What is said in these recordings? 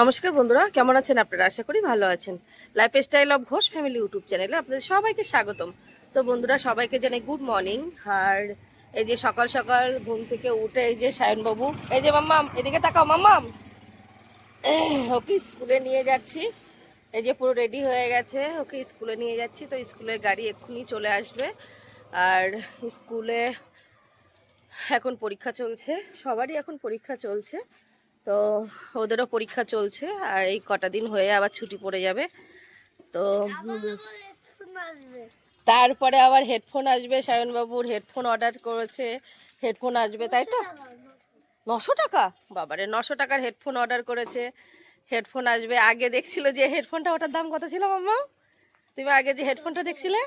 নমস্কার বন্ধুরা, কেমন আছেন আপনারা? আশা করি ভালো আছেন। Lifestyle of Ghosh family YouTube চ্যানেলে আপনাদের সবাইকে স্বাগতম। তো বন্ধুরা, সবাইকে জানাই গুড মর্নিং আর এই যে সকাল সকাল ঘুম থেকে উঠে এই যে সায়নবাবু, এই যে মাম্মাম, এদিকে তাকাও মাম্মাম। ওকে স্কুলে নিয়ে যাচ্ছি। এই যে পুরো রেডি হয়ে গেছে, ওকে স্কুলে নিয়ে যাচ্ছি। তো স্কুলের গাড়ি এক্ষুনি চলে আসবে। আর স্কুলে এখন পরীক্ষা চলছে, সবারই এখন পরীক্ষা চলছে। তো ওদেরও পরীক্ষা চলছে আর এই কটা দিন হয়ে আবার ছুটি পড়ে যাবে। তো তারপরে আবার হেডফোন আসবে, সায়নবাবুর হেডফোন অর্ডার করেছে, হেডফোন আসবে, তাই তো? নশো টাকা? বাবারে, নশো টাকার হেডফোন অর্ডার করেছে, হেডফোন আসবে। আগে দেখছিল যে হেডফোনটা ওটার দাম কত ছিল মাম্মা? তুমি আগে যে হেডফোনটা দেখছিলে?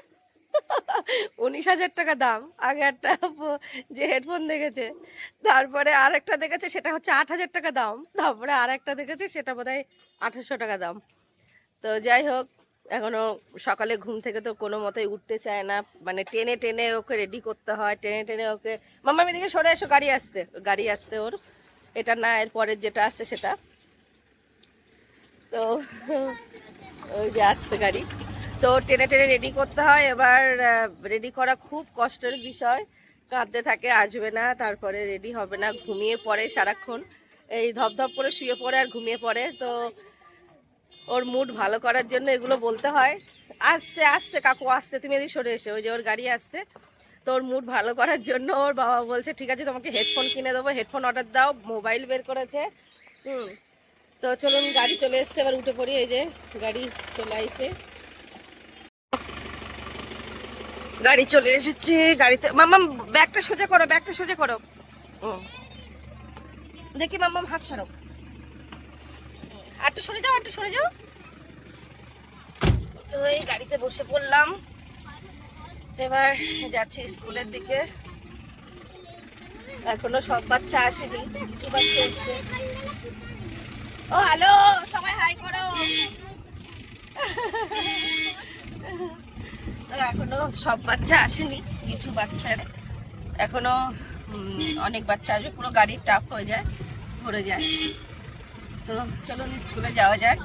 উনিশ হাজার টাকা দাম। আগে একটা যে হেডফোন দেখেছে, তারপরে আর একটা দেখেছে, সেটা হচ্ছে আট হাজার টাকা দাম। তারপরে আর একটা দেখেছে, সেটা বোধ হয় টাকা দাম। তো যাই হোক, এখনও সকালে ঘুম থেকে তো কোনো মতেই উঠতে চায় না। মানে টেনে টেনে ওকে রেডি করতে হয়, টেনে টেনে ওকে মাম্মা এদিকে সরে এসো, গাড়ি আসছে গাড়ি আসছে ওর। এটা না এর পরের যেটা আসছে সেটা। তো ওই যে আসছে গাড়ি। তো টেনে টেনে রেডি করতে হয়। এবার রেডি করা খুব কষ্টের বিষয়। কাঁদতে থাকে, আসবে না, তারপরে রেডি হবে না, ঘুমিয়ে পড়ে সারাক্ষণ। এই ধপধপ করে শুয়ে পড়ে আর ঘুমিয়ে পড়ে। তো ওর মুড ভালো করার জন্য এগুলো বলতে হয়। আসছে আসছে, কাকু আসছে, তুমি এদিকে সরে এসে, ওই যে ওর গাড়ি আসছে। তো ওর মুড ভালো করার জন্য ওর বাবা বলছে, ঠিক আছে, তোমাকে হেডফোন কিনে দেবো হেডফোন অর্ডার দাও মোবাইল বের করেছে। হুম। তো চলুন, গাড়ি চলে এসছে, এবার উঠে পড়ি, এই যে গাড়ি চলে আইসে গাড়ি চলে এসেছে, গাড়িতে মাম্মাম ব্যাগটা সোজা করো, ব্যাগটা সোজা করো। দেখি মাম্মাম হাত সারো একটু সরে যাও একটু সরে যাও। তো এই গাড়িতে বসে পড়লাম। এবার যাচ্ছি স্কুলের দিকে। এখনও সব বাচ্চা আসেনি, কিছু বাচ্চা এসছে। ও, হ্যালো, সবাই হাই করো। এখনও সব বাচ্চা আসেনি, কিছু বাচ্চার এখনও অনেক বাচ্চা আসবে, পুরো গাড়ির টাফ হয়ে যায়, ভরে যায়। তো চলুন স্কুলে যাওয়া যাক।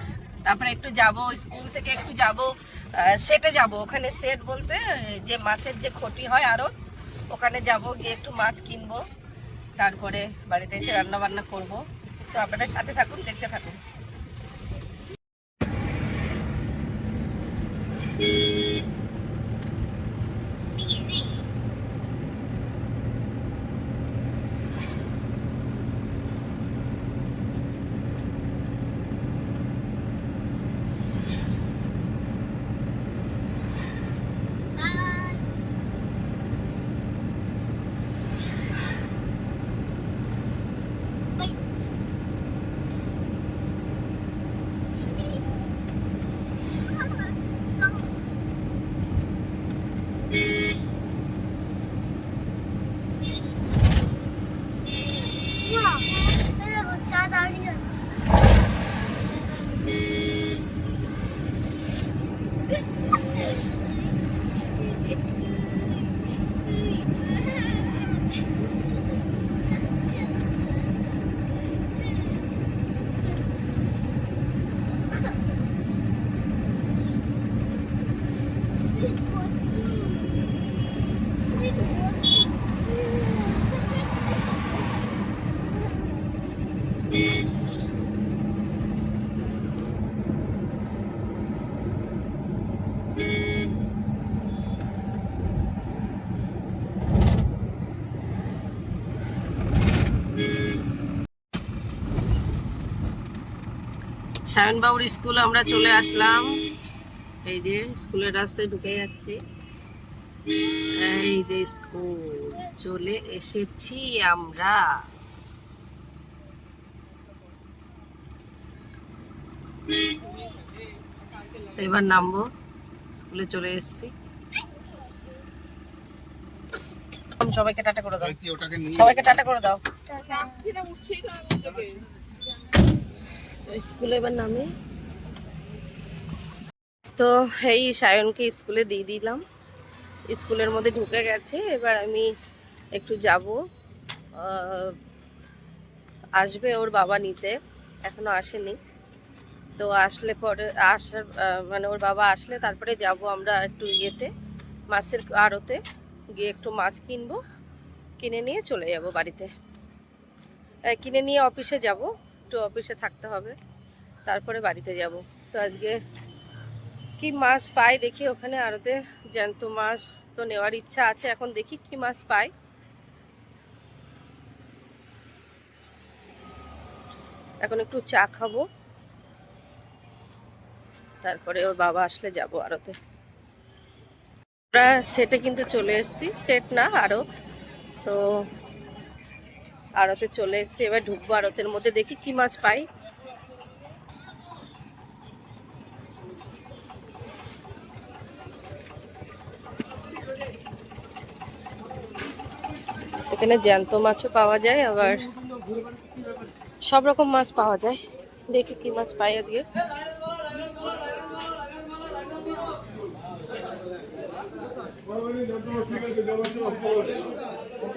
তারপরে একটু যাব, স্কুল থেকে একটু যাব সেটে যাব। ওখানে সেট বলতে, যে মাছের যে ক্ষতি হয় আরও ওখানে যাব, গিয়ে একটু মাছ কিনবো। তারপরে বাড়িতে এসে রান্না বান্না করব। তো আপনারা সাথে থাকুন, দেখতে থাকুন চা দাঁড়িয়ে যাচ্ছে সায়নবাবুর স্কুল আমরা চলে আসলাম। এই যে স্কুলের রাস্তায় ঢুকে যাচ্ছি। এই যে স্কুল চলে এসেছি আমরা। এবার নামবো স্কুলে চলে এসেছি। সবাইকে টাটা করে দাও। সবাইকে টাটা করে দাও। তো স্কুলে এবার নামি। তো এই সায়নকে স্কুলে দিয়ে দিলাম। স্কুলের মধ্যে ঢুকে গেছে। এবার আমি একটু যাব। আসবে ওর বাবা নিতে। এখনও আসেনি। তো আসলে পরে আসার মানে ওর বাবা আসলে তারপরে যাব আমরা একটু ইয়েতে, মাছের আড়তে। গিয়ে একটু মাছ কিনবো। কিনে নিয়ে চলে যাব বাড়িতে। কিনে নিয়ে অফিসে যাব। একটু অফিসে থাকতে হবে। তারপরে বাড়িতে যাব। তো আজকে কি মাছ পাই দেখি ওখানে আড়তে জ্যান্ত মাছ তো নেওয়ার ইচ্ছা আছে, এখন দেখি কি মাছ পাই। এখন একটু চা খাব। তারপরে ওর বাবা আসলে যাব আড়তে আমরা সেটে কিন্তু চলে এসেছি, সেট না আড়ত তো আড়তে চলে এসেছি, এবার ঢুকবো আড়তের মধ্যে, দেখি কি মাছ পাই। এখানে জ্যান্ত মাছও পাওয়া যায়, আবার সব রকম মাছ পাওয়া যায়। দেখি কি মাছ পাই আজকে।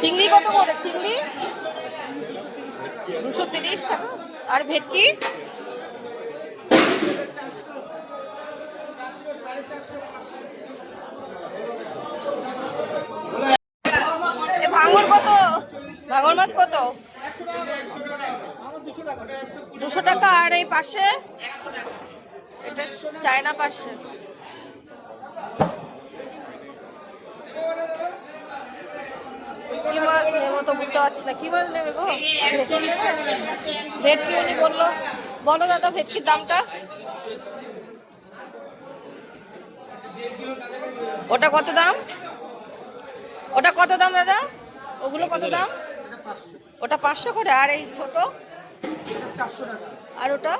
চিংড়ি কত করে চিংড়ি দুশো তিরিশ টাকা এ ভাঙর কত? ভাঙর মাছ কত? দুশো টাকা। আর এই পাশে? চায়না পাশে। কি মাছ নেব তো বুঝতে পারছি না। কি মাছ নেবে গো? ভেটকি উনি বলল। বলো দাদা, ভেটকির দামটা। ওটা কত দাম? ওটা কত দাম দাদা? ওগুলো কত দাম? ওটা পাঁচশো করে। আর এই ছোট? আর ওটা?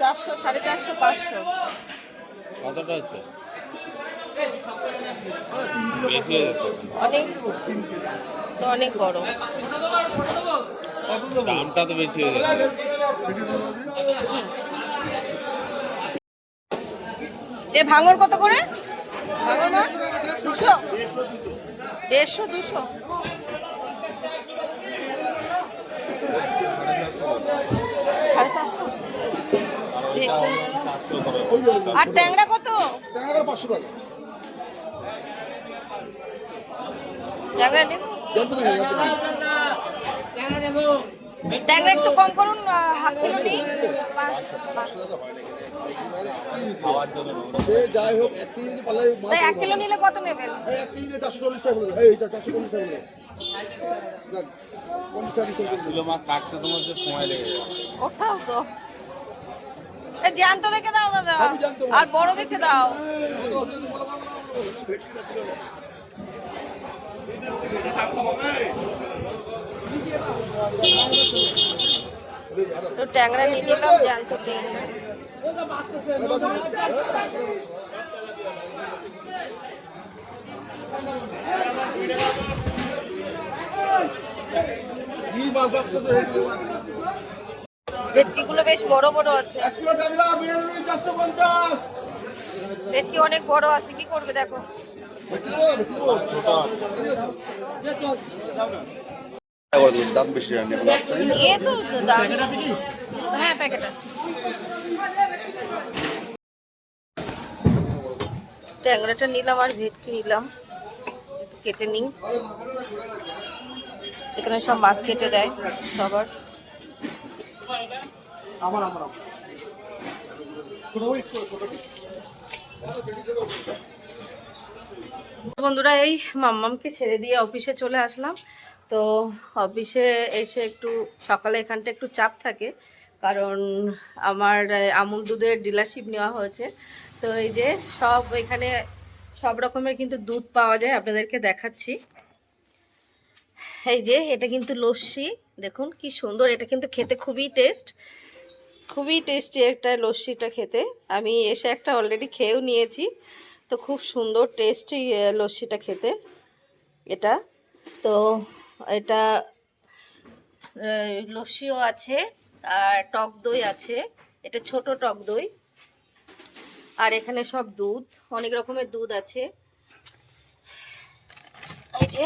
চারশো, সাড়ে চারশো, পাঁচশো। কতটা হচ্ছে? অনেক তো অনেক বড়। দামটা তো বেশি হয়ে যাচ্ছে। এ ভাঙর কত করে? ভাঙর মাছ দুশো? দেড়শো দুশো? সাড়ে চারশো? আর ট্যাংরা কত? টাকা পাঁচশো টাকা। ট্যাংরা একটু কম করুন এক কিলো নিলে কত নেবেন? এই এক কেজি চারশো চল্লিশ টাকা বলে এই চারশো চল্লিশ টাকা বলে যাক, পঞ্চাশ টাকা ডিসকাউন্ট করে দিন। কিলো মাছ কাটতে তোমার যে সময় লেগে যাবে ওঠাও তো। জ্যান্ত দেখে দাও দাদা। আর বড় দেখে দাও কত হবে যদি বলো, বলো, বলো, বলো, বলো, ভেটকি যাচ্ছে বলো। তো ট্যাংরা নিয়ে নিলাম জ্যান্ত ট্যাংরা? ভেটকিগুলো বেশ বড় বড় আছে। ভেটকি অনেক বড় আছে কি করবে দেখো। ট্যাংরাটা নিলাম আর ভেটকি নিলাম। কেটে নিই। এখানে সব মাছ কেটে দেয় সবার। বন্ধুরা, এই মাম্মামকে ছেড়ে দিয়ে অফিসে চলে আসলাম। তো অফিসে এসে একটু, সকালে এখানটা একটু চাপ থাকে, কারণ আমার আমুল দুধের ডিলারশিপ নেওয়া হয়েছে। তো এই যে সব এখানে, সব রকমের কিন্তু দুধ পাওয়া যায়, আপনাদেরকে দেখাচ্ছি। এই যে, এটা কিন্তু লস্যি, দেখুন কি সুন্দর, এটা কিন্তু খেতে খুবই টেস্ট খুবই টেস্টি একটা লস্যিটা খেতে। আমি এসে একটা অলরেডি খেয়েও নিয়েছি। তো খুব সুন্দর টেস্টি লস্যিটা খেতে এটা। তো এটা লস্যিও আছে আর টক দই আছে। এটা ছোট টক দই। আর এখানে সব দুধ, অনেক রকমের দুধ আছে। এই যে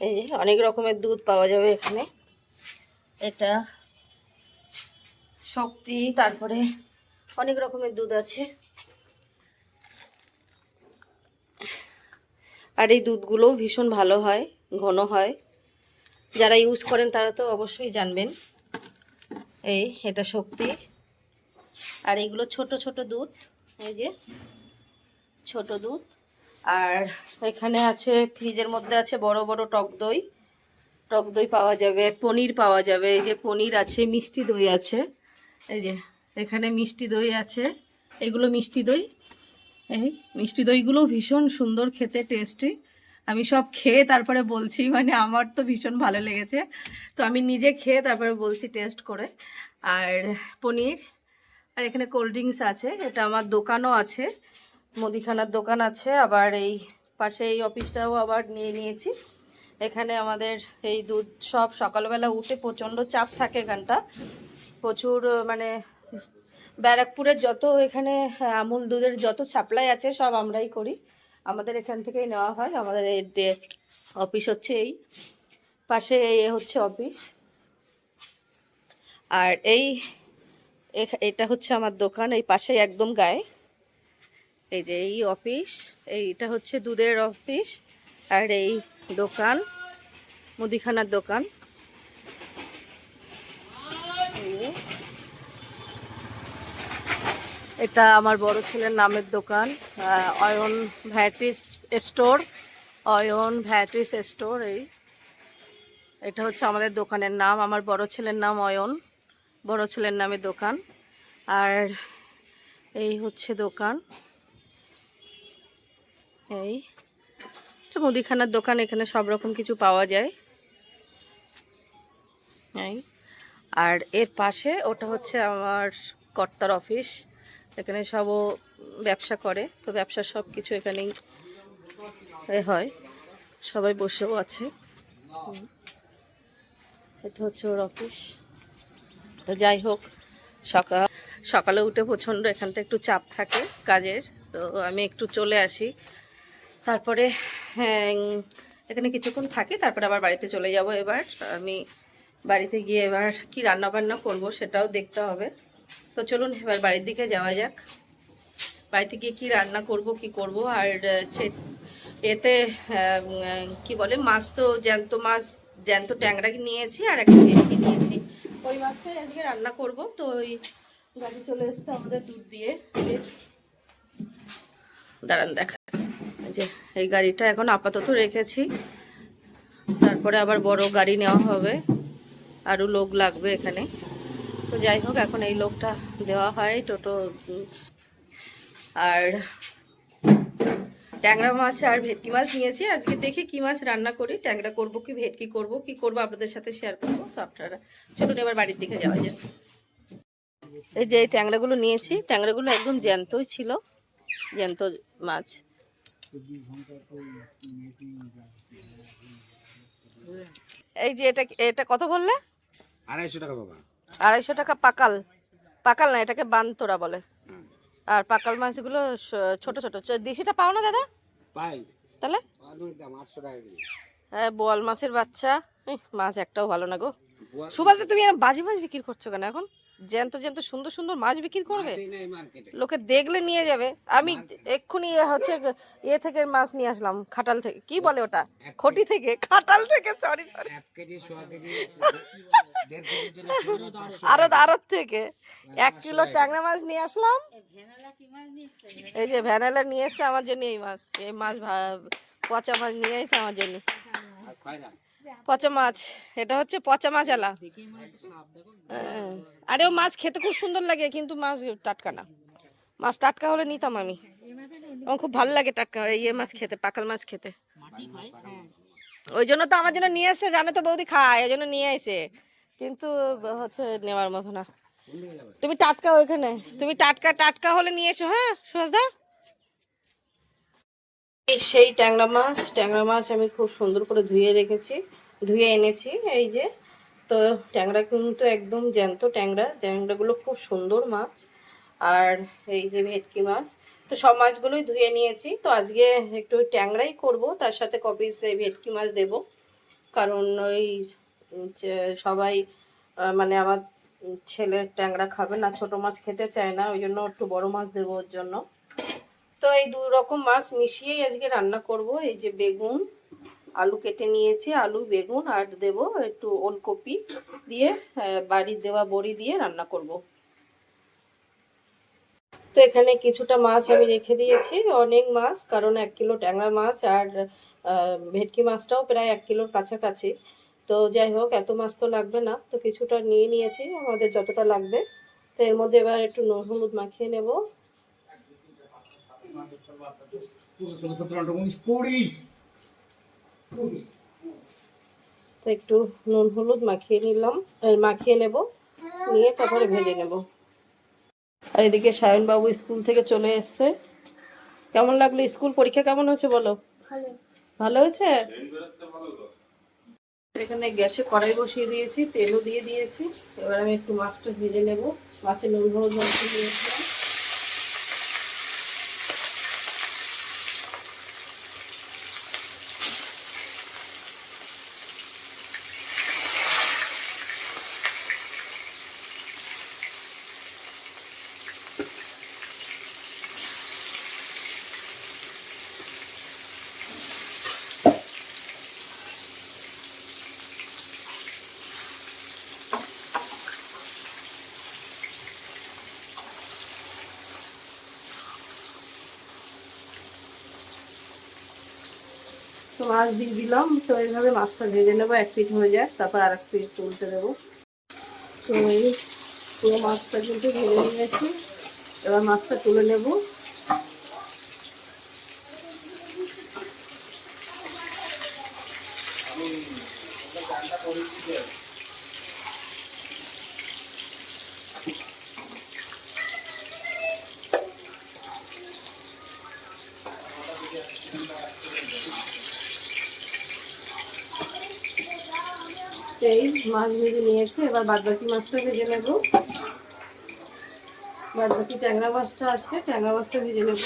এই যে অনেক রকমের দুধ পাওয়া যাবে এখানে। এটা শক্তি, তারপরে অনেক রকমের দুধ আছে। আর এই দুধগুলোও ভীষণ ভালো হয়, ঘন হয়। যারা ইউজ করেন তারা তো অবশ্যই জানবেন এই এটা শক্তি। আর এইগুলো ছোট ছোট দুধ, এই যে ছোট দুধ। আর এখানে আছে, ফ্রিজের মধ্যে আছে বড় বড় টক দই। টক দই পাওয়া যাবে, পনির পাওয়া যাবে, এই যে পনির আছে, মিষ্টি দই আছে। এই যে এখানে মিষ্টি দই আছে, এগুলো মিষ্টি দই। এই মিষ্টি দইগুলো ভীষণ সুন্দর খেতে টেস্টি আমি সব খেয়ে তারপরে বলছি মানে আমার তো ভীষণ ভালো লেগেছে। তো আমি নিজে খেয়ে তারপরে বলছি টেস্ট করে। আর পনির, আর এখানে কোল্ড ড্রিঙ্কস আছে, এটা আমার দোকানও আছে, মুদিখানার দোকান আছে, আবার এই পাশে এই অফিসটাও আবার নিয়ে নিয়েছি। এখানে আমাদের এই দুধ সব সকালবেলা উঠে প্রচণ্ড চাপ থাকে এখানটা। প্রচুর মানে ব্যারাকপুরের যত এখানে আহ, আমুল দুধের যত সাপ্লাই আছে সব আমরাই করি। আমাদের এখান থেকেই নেওয়া হয়। আমাদের এই অফিস হচ্ছে এই পাশে এই হচ্ছে অফিস। আর এই এটা হচ্ছে আমার দোকান এই পাশে একদম গায়ে। এই যে এই অফিস এইটা হচ্ছে দুধের অফিস। আর এই দোকান মুদিখানার দোকান। এটা আমার বড় ছেলের নামের দোকান অয়ন ভ্যাটিস স্টোর, অয়ন ভ্যাটিস স্টোর এই। এটা হচ্ছে আমাদের দোকানের নাম, আমার বড় ছেলের নাম অয়ন, বড় ছেলের নামে দোকান। আর এই হচ্ছে দোকান। এই, এটা মুদিখানার দোকান, এখানে সব রকম কিছু পাওয়া যায়। এই, আর এর পাশে ওটা হচ্ছে আমার কর্তার অফিস। এখানে সব ও ব্যবসা করে তো ব্যবসা সব কিছু এখানেই হয়। সবাই বসেও আছে। এটা হচ্ছে ওর অফিস। তো যাই হোক সকাল সকালে উঠে প্রচণ্ড এখানটা একটু চাপ থাকে কাজের তো আমি একটু চলে আসি। তারপরে হ্যাঁ, এখানে কিছুক্ষণ থাকি তারপরে আবার বাড়িতে চলে যাব এবার। আমি বাড়িতে গিয়ে এবার কি রান্না বান্না করব সেটাও দেখতে হবে। তো চলুন এবার বাড়ির দিকে যাওয়া যাক। বাড়িতে গিয়ে কি রান্না করব, কি করব? আর এতে কি বলে, মাছ তো জ্যান্ত মাছ, জ্যান্ত ট্যাংরা নিয়েছি আর একটা ভেটকি নিয়েছি। ওই মাছটাই আজকে রান্না করব। তো ওই গাড়ি চলে এসছে আমাদের দুধ দিয়ে। দাঁড়ান, দেখা যে, এই গাড়িটা এখন আপাতত রেখেছি। তারপরে আবার বড় গাড়ি নেওয়া হবে। আরও লোক লাগবে এখানে। তো যাই হোক, এখন এই লোকটা দেওয়া হয় টোটো আর ট্যাংরা মাছ আর ভেটকি মাছ নিয়েছি। আজকে দেখি কি মাছ রান্না করি। ট্যাংরা করব কি, ভেটকি করব, কি করব আপনাদের সাথে শেয়ার করব। তো আপনারা চলুন এবার বাড়ির দিকে যাওয়া যায় এই যে এই ট্যাংরাগুলো নিয়েছি। ট্যাংরাগুলো একদম জ্যান্তই ছিল, জ্যান্ত মাছ। এই যে এটা এটা কত বললে? আড়াইশো টাকা বাবা। আড়াইশো টাকা পাকাল। পাকাল না এটাকে বানতোরা বলে। আর পাকাল মাছগুলো ছোট ছোট। দেশিটা পাও না দাদা? পাই। তাহলে? হ্যাঁ বোয়াল মাছের বাচ্চা। মাছ একটাও ভালো না গো। সুভাষ তুমি বাজি মাছ বিক্রি করছ কেন এখন? জ্যান্ত জ্যান্ত সুন্দর সুন্দর মাছ বিক্রি করবে? লোকে দেখলে নিয়ে যাবে। আমি এক্ষুনি হচ্ছে এ থেকে মাছ নিয়ে আসলাম খাটাল থেকে। কি বলে ওটা? খটি থেকে? খাটাল থেকে সরি সরি পাঁচশো আরত আরত থেকে। এক কিলো ট্যাংরা মাছ নিয়ে আসলাম। এই যে ভ্যানালা নিয়ে এসে আমার জন্য এই মাছ এই মাছ ভা- পচা মাছ নিয়ে এসে আমার জন্য। পচা মাছ, এটা হচ্ছে পচা মাছ হ্যাঁ। আরে ও মাছ খেতে খুব সুন্দর লাগে, কিন্তু মাছ টাটকা না। মাছ টাটকা হলে নিতাম আমি। আমার খুব ভালো লাগে টাটকা ইয়ে মাছ খেতে, পাকাল মাছ খেতে। ওই জন্য তো আমার জন্য নিয়ে এসে, জানে তো বৌদি খায় ওই জন্য নিয়ে এসে। কিন্তু হচ্ছে নেওয়ার মতো না। তুমি টাটকা ওইখানে, তুমি টাটকা টাটকা হলে নিয়ে এসো হ্যাঁ সুহাসদা সেই ট্যাংরা মাছ ট্যাংরা মাছ আমি খুব সুন্দর করে ধুয়ে রেখেছি। ধুয়ে এনেছি, এই যে। তো ট্যাংরা কিন্তু একদম জ্যান্ত ট্যাংরা। ট্যাংরাগুলো খুব সুন্দর মাছ। আর এই যে ভেটকি মাছ, তো সব মাছগুলোই ধুয়ে নিয়েছি। তো আজকে একটু ট্যাংরাই করব, তার সাথে কপিস ভেটকি মাছ দেব। কারণ ওই সবাই মানে আমার ছেলের ট্যাংরা খাবে না, ছোট মাছ খেতে চায় না, ওই জন্য একটু বড় মাছ দেবো ওর জন্য। তো এই দু রকম মাছ মিশিয়েই আজকে রান্না করব, এই যে বেগুন আলু কেটে নিয়েছি আলু বেগুন আর দেব একটু ওলকপি দিয়ে আহ, বাড়ির দেওয়া বড়ি দিয়ে রান্না করব। তো এখানে কিছুটা মাছ আমি রেখে দিয়েছি অনেক মাছ কারণ এক কিলো ট্যাংরা মাছ আর ভেটকি মাছটাও প্রায় এক কিলোর কাছাকাছি। তো যাই হোক এত মাছ তো লাগবে না তো কিছুটা নিয়ে নিয়েছি আমাদের যতটা লাগবে। তো এর মধ্যে এবার একটু নুন হলুদ মাখিয়ে নেব ষোলো সতেরো আঠারো উনিশ কুড়ি তো একটু নুন হলুদ মাখিয়ে নিলাম মাখিয়ে নেব নিয়ে তারপরে ভেজে নেব। আর এদিকে সায়নবাবু স্কুল থেকে চলে এসছে। কেমন লাগল স্কুল পরীক্ষা? কেমন হয়েছে বলো? ভালো। ভালো হয়েছে? এখানে গ্যাসে কড়াই বসিয়ে দিয়েছি তেলও দিয়ে দিয়েছি। এবার আমি একটু মাছটা ভেজে নেব। মাছের নুন হলুদ মাখিয়ে দিয়েছিলাম তো মাছ দিয়ে দিলাম। তো এইভাবে মাছটা ভেজে নেব, এক পিঠ হয়ে যায় তারপর আর এক পিঠ তুলতে দেবো। তো এই পুরো মাছটা কিন্তু ভেজে নিয়েছি। এবার মাছটা তুলে নেব। এই মাছ ভেজে নিয়েছি, এবার বাদ বাকি মাছটা ভেজে নেব। বাদ বাকি ট্যাংরা মাছটা আছে, ট্যাংরা মাছটা ভেজে নেব।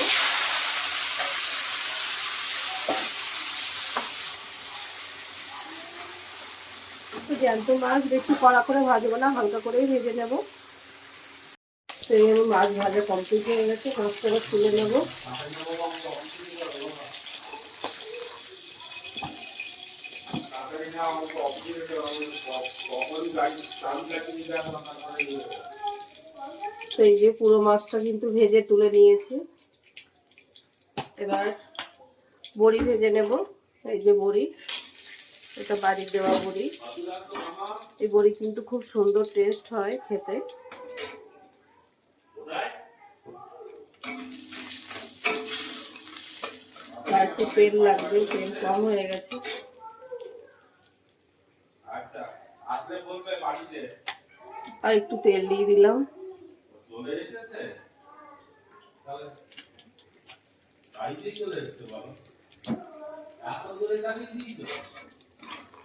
জ্যান্ত মাছ, বেশি কড়া করে ভাজবো না, হালকা করেই ভেজে নেব। সেই মাছ ভাজা কমপ্লিট হয়ে গেছে, মাছটা তুলে নেব। তো এই যে পুরো মাছটা কিন্তু ভেজে তুলে নিয়েছি। এবার বড়ি ভেজে নেব। এই যে বড়ি, এটা বাড়ির দেওয়া বড়ি। এই বড়ি কিন্তু খুব সুন্দর টেস্ট হয় খেতে। একটু তেল লাগবে, তেল কম হয়ে গেছে আচ্ছা আসলে বলবে বাড়িতে আর একটু তেল দিয়ে দিলাম।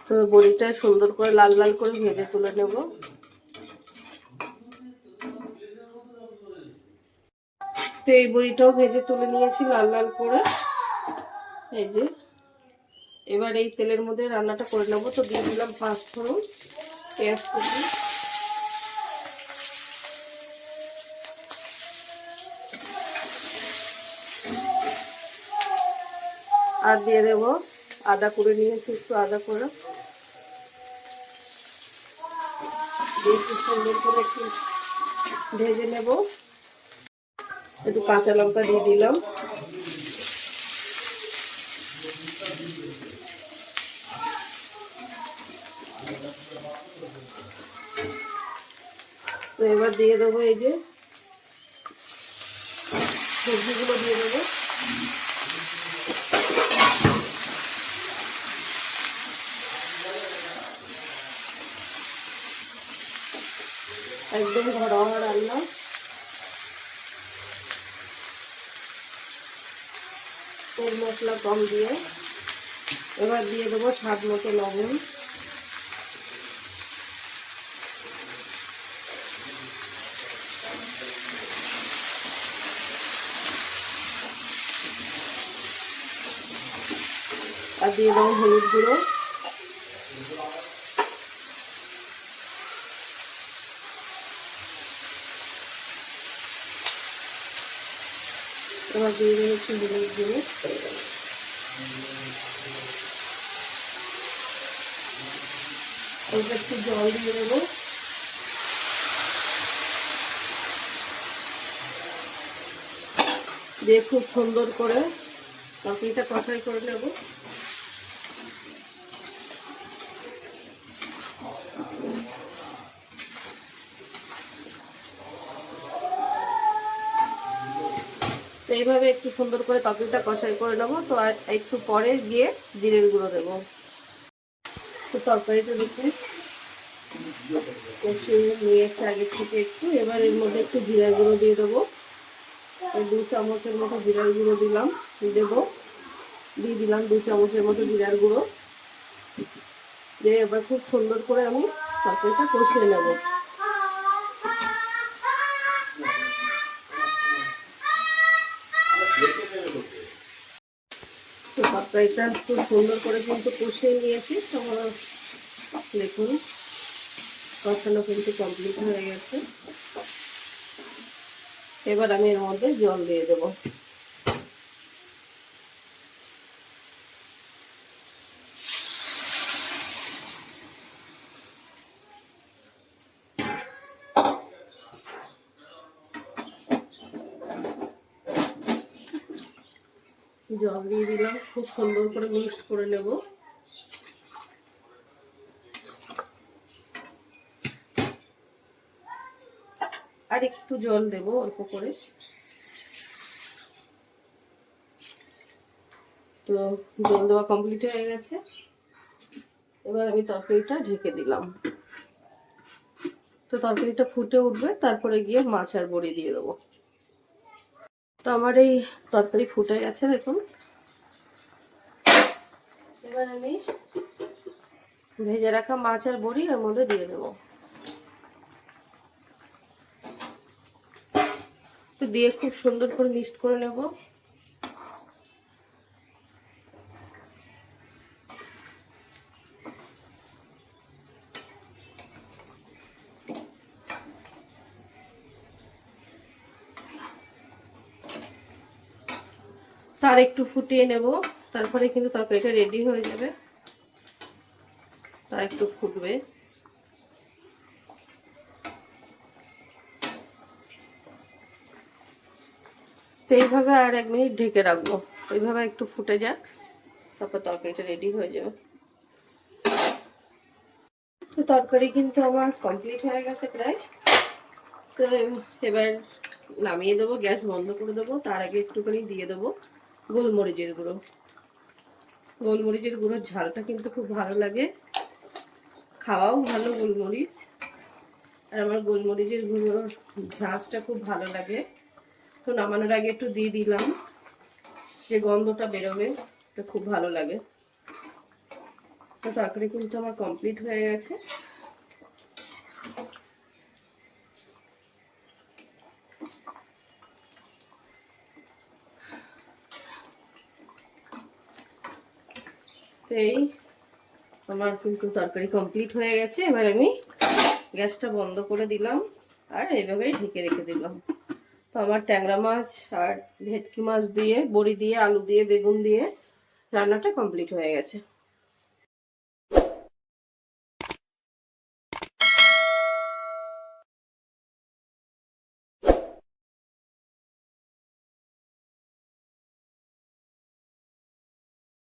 তো বড়িটা সুন্দর করে লাল লাল করে ভেজে তুলে নেব। তো এই বড়িটাও ভেজে তুলে নিয়েছি লাল লাল করে। এই যে এবার এই তেলের মধ্যে রান্নাটা করে নেব। তো দিয়ে দিলাম পাঁচ ফোড়ন। পেঁয়াজ কুচি আর দিয়ে দেবো আদা করে নিয়েছি, একটু আদা করে। একটু সুন্দর করে একটু ভেজে নেব। একটু কাঁচা লঙ্কা দিয়ে দিলাম। এবার দিয়ে দেবো এই যে সবজিগুলো দিয়ে দেবো। একদম ঘরোয়া রান্না। তেল মশলা কম দিয়ে। এবার দিয়ে দেবো স্বাদ মতো লবণ। দিয়ে দেবো হলুদ গুঁড়ো। এবার দিয়ে একটু হলুদ গুঁড়ো। অল্প একটু জল দিয়ে দেবো। দিয়ে খুব সুন্দর করে তরকারিটা কষাই করে নেব। এইভাবে একটু সুন্দর করে তরকারিটা কষাই করে নেব। তো আর একটু পরে গিয়ে জিরের গুঁড়ো দেবো। তো তরকারিটা দেখে নিয়েছে আগে থেকে একটু। এবার এর মধ্যে একটু জিরার গুঁড়ো দিয়ে দেবো। দু চামচের মতো জিরার গুঁড়ো দিলাম, দেবো। দিয়ে দিলাম দু চামচের মতো জিরার গুঁড়ো। দিয়ে এবার খুব সুন্দর করে আমি তরকারিটা কষিয়ে নেব। তরকারিটা খুব সুন্দর করে কিন্তু কষিয়ে নিয়েছি। তোমার দেখুন, কষানো কিন্তু কমপ্লিট হয়ে গেছে। এবার আমি এর মধ্যে জল দিয়ে দেবো। জল দিয়ে দিলাম। খুব সুন্দর করে মিক্সড করে নেব। আর একটু জল দেব অল্প করে। তো জল দেওয়া কমপ্লিট হয়ে গেছে। এবার আমি তরকারিটা ঢেকে দিলাম। তো তরকারিটা ফুটে উঠবে, তারপরে গিয়ে মাছ আর বড়ি দিয়ে দেবো। তো আমার এই তরকারি ফুটে গেছে, দেখুন। এবার আমি ভেজে রাখা মাছ আর বড়ি এর মধ্যে দিয়ে দেবো। তো দিয়ে খুব সুন্দর করে মিক্সড করে নেব। তার একটু ফুটিয়ে নেব। তারপরে কিন্তু তরকারিটা রেডি হয়ে যাবে। তা একটু ফুটবে। তো এইভাবে আর এক মিনিট ঢেকে রাখব। এইভাবে একটু ফুটে যাক, তারপর তরকারিটা রেডি হয়ে যাবে। তো তরকারি কিন্তু আমার কমপ্লিট হয়ে গেছে প্রায়। তো এবার নামিয়ে দেবো, গ্যাস বন্ধ করে দেবো। তার আগে একটুখানি দিয়ে দেবো গোলমরিচের গুঁড়ো। গোলমরিচের গুঁড়োর ঝালটা কিন্তু খুব ভালো লাগে। খাওয়াও ভালো গোলমরিচ। আর আমার গোলমরিচের গুঁড়োর ঝাঁসটা খুব ভালো লাগে। তো নামানোর আগে একটু দিয়ে দিলাম। যে গন্ধটা বেরোবে, এটা খুব ভালো লাগে। তো তারপরে কিন্তু আমার কমপ্লিট হয়ে গেছে তো এই আমার কিন্তু তরকারি কমপ্লিট হয়ে গেছে। এবার আমি গ্যাসটা বন্ধ করে দিলাম আর এইভাবেই ঢেকে রেখে দিলাম। তো আমার ট্যাংরা মাছ আর ভেটকি মাছ দিয়ে, বড়ি দিয়ে, আলু দিয়ে, বেগুন দিয়ে রান্নাটা কমপ্লিট হয়ে গেছে।